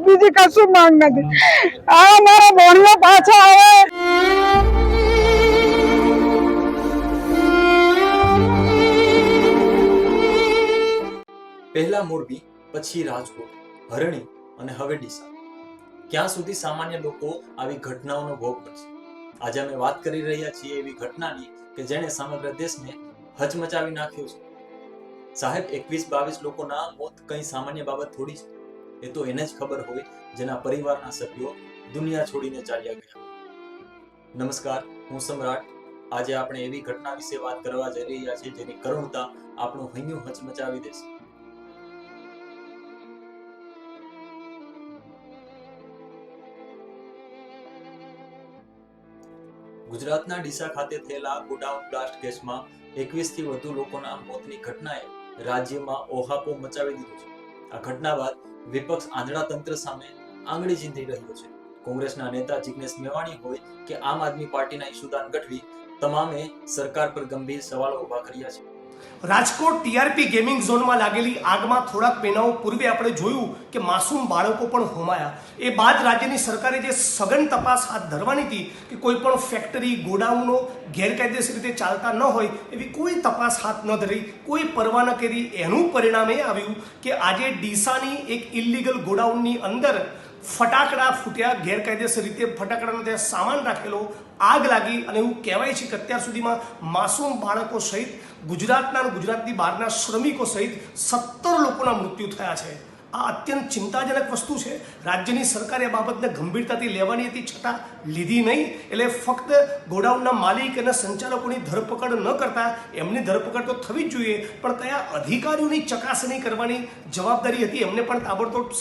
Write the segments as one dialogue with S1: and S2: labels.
S1: બીજી કશું માંગ નથી. આ મારા ભણવા પાછા આવે.
S2: પહેલા મોરબી, પછી રાજકોટ હરણી અને હવે ડીસા. ક્યાં સુધી સામાન્ય લોકો આવી ઘટનાઓનો ભોગ બનશે? આજે અમે વાત કરી રહ્યા છીએ એવી ઘટનાની કે જેણે સમગ્ર દેશને હચમચાવી નાખ્યો છે. સાહેબ, એકવીસ બાવીસ લોકોના મોત કંઈ સામાન્ય બાબત થોડી છે? એ તો એને જ ખબર હોય જેના પરિવારના સભ્યો દુનિયા છોડીને ચાલ્યા ગયા. નમસ્કાર, હું સમ્રાટ. આજે આપણે એવી ઘટના વિશે વાત કરવા જઈ રહ્યા છીએ જેની કરુણતા આપણું હૈયું હચમચાવી દેશે. ગુજરાતના ડીસા ખાતે થયેલા ગોડાઉન બ્લાસ્ટ કેસમાં એકવીસથી વધુ લોકોના મોતની ઘટનાએ રાજ્યમાં ઓહાપો મચાવી દીધો છે. આ ઘટના બાદ વિપક્ષ આંધળા તંત્ર સામે આંગળી ચીંધી રહ્યો છે. કોંગ્રેસના નેતા જિગ્નેશ મેવાણી હોય કે આમ આદમી પાર્ટીના ઈશુદાન ગઢવી, તમામે સરકાર પર ગંભીર સવાલો ઊભા કર્યા છે.
S3: રાજકોટ ટીઆરપી ગેમિંગ ઝોનમાં લાગેલી આગમાં થોડાક મહિનાઓ પૂર્વે આપણે જોયું કે માસૂમ બાળકો પણ હોમાયા. એ બાદ રાજ્યની સરકારે જે સઘન તપાસ હાથ ધરવાની હતી કે કોઈ પણ ફેક્ટરી ગોડાઉનો ગેરકાયદેસર રીતે ચાલતા ન હોય, એવી કોઈ તપાસ હાથ ન ધરી, કોઈ પરવા ન કરી, એનું પરિણામ એ આવ્યું કે આજે ડીસાની એક ઇલીગલ ગોડાઉનની અંદર ફટાકડા ફૂટ્યા ગેરકાયદેસર રીતે ફટાકડાનો ત્યાં સામાન રાખેલો આગ લાગી અને એવું કહેવાય છે કે અત્યાર સુધીમાં માસૂમ બાળકો સહિત ગુજરાતના ગુજરાતની બહારના શ્રમિકો સહિત સત્તર લોકોના મૃત્યુ થયા છે. આ અત્યંત ચિંતાજનક વસ્તુ છે. રાજ્યની સરકારે આ બાબતને ગંભીરતાથી લેવાની હતી, છતાં લીધી નહીં. એટલે ફક્ત ગોડાઉનના માલિક અને સંચાલકોની ધરપકડ ન કરતા એમની ધરપકડ તો થવી જ જોઈએ, પણ કયા અધિકારીઓની ચકાસણી કરવાની જવાબદારી હતી એમને પણ તાબડતોડ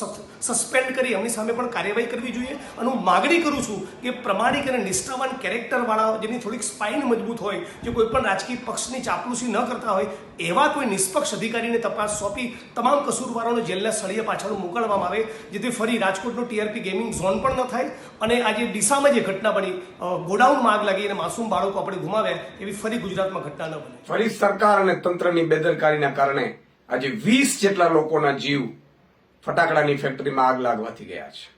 S3: સસ્પેન્ડ કરી એમની સામે પણ કાર્યવાહી કરવી જોઈએ. અને હું માગણી કરું છું કે પ્રમાણિક અને નિષ્ઠાવાન કેરેક્ટરવાળા, જેની થોડીક સ્પાઇન મજબૂત હોય, જે કોઈ પણ રાજકીય પક્ષની ચાપલુસી ન કરતા હોય એવા કોઈ નિષ્પક્ષ અધિકારીને તપાસ સોંપી તમામ કસૂરવારોને જેલના સ્થળીય પાછળ મોકલવામાં આવે, જેથી ફરી રાજકોટનો ટીઆરપી ગેમિંગ ઝોન પણ ન થાય અને આજે ડીસામાં જે ઘટના બની ગોડાઉનમાં આગ લાગી અને માસૂમ બાળકો આપણે ગુમાવ્યા, એવી ફરી ગુજરાતમાં ઘટના ન બને.
S4: ફરી સરકાર અને તંત્રની બેદરકારીના કારણે આજે વીસ જેટલા લોકોના જીવ ફટાકડાની ફેક્ટરીમાં આગ લાગવાથી ગયા છે.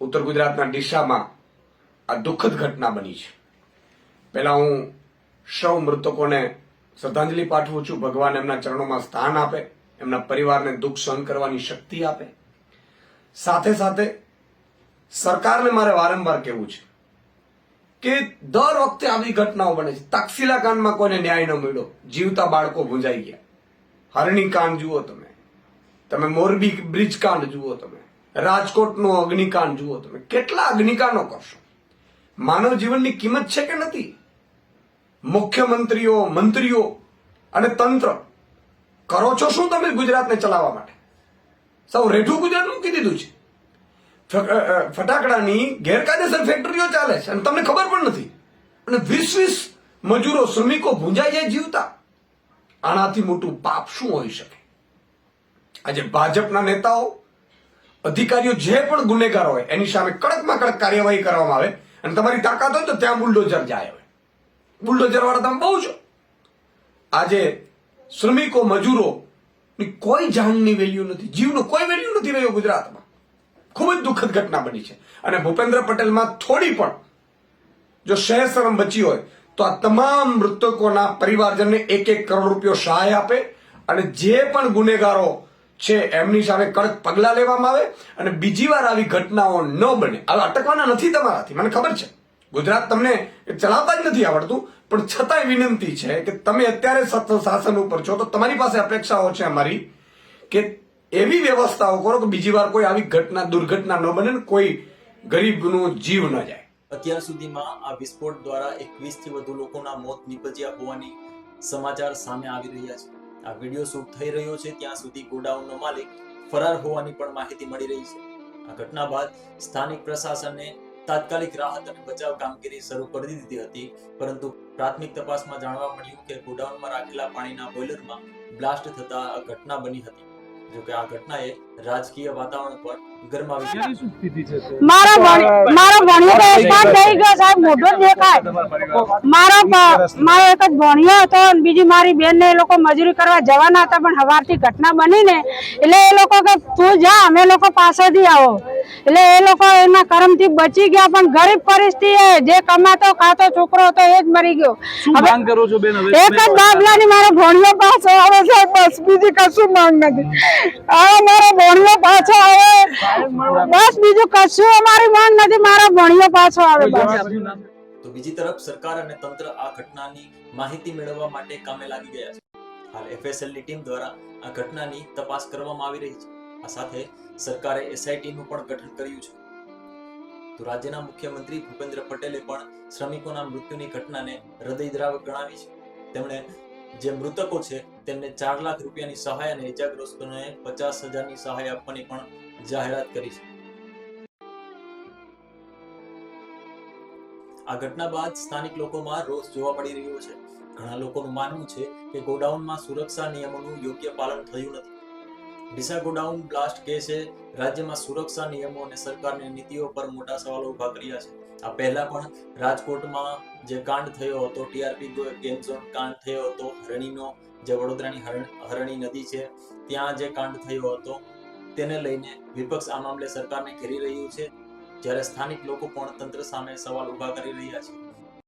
S4: ઉત્તર ગુજરાતના ડીસામાં આ દુઃખદ ઘટના બની છે. પહેલા હું સૌ મૃતકોને શ્રદ્ધાંજલિ પાઠવું છું, ભગવાન એમના ચરણોમાં સ્થાન આપે, એમના પરિવારને દુઃખ સહન કરવાની શક્તિ આપે. સાથે સાથે સરકારને મારે વારંવાર કહેવું છે કે દર વખતે આવી ઘટનાઓ બને છે. તક્ષશિલા કાંડમાં કોઈને ન્યાય ન મળ્યો. જીવતા બાળકો ભૂંજાઈ ગયા. હરણી કાંડ જુઓ તમે. તમે મોરબી બ્રિજ કાંડ જુઓ તમે. રાજકોટનો અગ્નિકાંડ જુઓ તમે. કેટલા અગ્નિકાંડો કરશો? માનવ જીવનની કિંમત છે કે નથી? મુખ્યમંત્રીઓ, મંત્રીઓ અને તંત્ર. કરો છો શું તમે ગુજરાતને ચલાવવા માટે? સૌ રેઠું ગુજરાતનું કીધી દીધું છે. ફટાકડાની ગેરકાયદેસર ફેક્ટરીઓ ચાલે છે અને તમને ખબર પણ નથી. અને વીસ વીસ મજૂરો, શ્રમિકો ભૂંજાઈ જાય જીવતા. આનાથી મોટું પાપ શું હોઈ શકે? આજે ભાજપના નેતાઓ, અધિકારીઓ જે પણ ગુનેગાર હોય, એની સામે કડકમાં કડક કાર્યવાહી કરવામાં આવે અને તમારી તાકાત હોય તો ત્યાં બુલડોઝર જાય. બુલડોઝર વાળા તમે બહુ છો. આજે શ્રમિકો, મજૂરો ની કોઈ જાનની વેલ્યુ નથી, જીવનો કોઈ વેલ્યુ નથી રહ્યો ગુજરાતમાં. ખૂબ જ દુઃખદ ઘટના બની છે. અને ભૂપેન્દ્ર પટેલમાં થોડી પણ જો શહેર શરમ બચી હોય, તો આ તમામ મૃતકોના પરિવારજનને એક એક કરોડ રૂપિયો સહાય આપે અને જે પણ ગુનેગારો છે, એમની સામે કડક પગલા લેવામાં આવે અને બીજી વાર આવી ઘટનાઓ ન બને. હવે અટકવાના નથી તમારાથી, મને ખબર છે. ગુજરાત તમને ચલાવતા જ નથી આવડતું, પણ છતાંય વિનંતી છે કે તમે અત્યારે શાસન ઉપર છો, તો તમારી પાસે અપેક્ષાઓ છે અમારી કે એવી વ્યવસ્થાઓ કરો કે બીજી વાર કોઈ આવી ઘટના, દુર્ઘટના ન બને કોઈ ગરીબનું જીવ ન જાય.
S2: અત્યાર સુધીમાં આ વિસ્ફોટ દ્વારા એકવીસથી વધુ લોકોના મોત નીપજ્યા હોવાની સમાચાર સામે આવી રહ્યા છે. આ વીડિયો શૂટ થઈ રહ્યો છે, ત્યાં સુધી ગોડાઉનનો માલિક ફરાર હોવાની પણ માહિતી મળી રહી છે. આ ઘટના બાદ સ્થાનિક પ્રશાસને તાત્કાલિક રાહત અને બચાવ કામગીરી શરૂ કરી દીધી હતી, પરંતુ પ્રાથમિક તપાસમાં જાણવા મળ્યું કે ગોડાઉનમાં રાખેલા પાણીના બોઇલરમાં બ્લાસ્ટ થતા ઘટના બની હતી. જોકે આ ઘટનાએ રાજકીય વાતાવરણ પણ ગરમાવી
S5: છે?
S1: મારો મારો ભણ્યો તો એકાદ થઈ ગયો સાહેબ મોઢો દેખાય. મારો મારો એક જ ભણ્યો હતો અને બીજી મારી બેન ને એ લોકો મજૂરી કરવા જવાના હતા પણ હવારથી ઘટના બની ને એટલે એ લોકો કે તું જા અમે લોકો પાસેથી આવો. એટલે એ લોકો એના કર્મથી બચી ગયા પણ ગરીબ પરિસ્થિતિ જે કમાતો ખાતો છોકરો હતો એ જ મરી ગયો.
S5: માંગ કરો છો બેન હવે?
S1: એક જ બાબલાની મારો ભણ્યો પાસે આવે છે બસ બીજી કશું માંગ નથી. આ મારો ભણિયો પાછો આવે. બસ બીજું કશું અમારી માંગ નથી મારા ભણ્યો પાછો આવે?
S2: તો બીજી તરફ સરકાર અને તંત્ર આ ઘટનાની માહિતી મેળવવા માટે કામે લાગી ગયા છે. હાલ એફએસએલની ટીમ દ્વારા આ ઘટનાની તપાસ કરવામાં આવી રહી છે. આ સાથે સરકારે એસઆઈટી નું પણ ગઠન કર્યું છે. તો રાજ્યના મુખ્યમંત્રી ભૂપેન્દ્ર પટેલે પણ શ્રમિકોના મૃત્યુની ઘટનાને હૃદયદ્રાવક ગણાવી છે. તેમણે જે મૃતકો છે, તેમને ચાર લાખ રૂપિયાની સહાય અને ઇજાગ્રસ્તોને પચાસ હજારની સહાય આપવાની પણ જાહેરાત કરી છે. આ ઘટના બાદ સ્થાનિક લોકોમાં રોષ જોવા મળી રહ્યો છે. ઘણા લોકોનું માનવું છે કે ગોડાઉનમાં સુરક્ષા નિયમોનું યોગ્ય પાલન થયું નથી. ડીસા ગોડાઉન બ્લાસ્ટ કેસે રાજ્યમાં સુરક્ષા નિયમો અને સરકારની નીતિઓ પર મોટા સવાલો ઊભા કર્યા છે. આ પહેલા પણ રાજકોટમાં જે કાંડ થયો હતો, ટીઆરપી ગેમ ઝોન કાંડ થયો હતો, હરણીનો જે વડોદરાની હરણ- નદી છે, ત્યાં જે કાંડ થયો હતો, તેને લઈને વિપક્ષ આ મામલે સરકારને ઘેરી રહ્યું છે. જ્યારે સ્થાનિક લોકો પણ તંત્ર સામે સવાલ ઊભા કરી રહ્યા છે.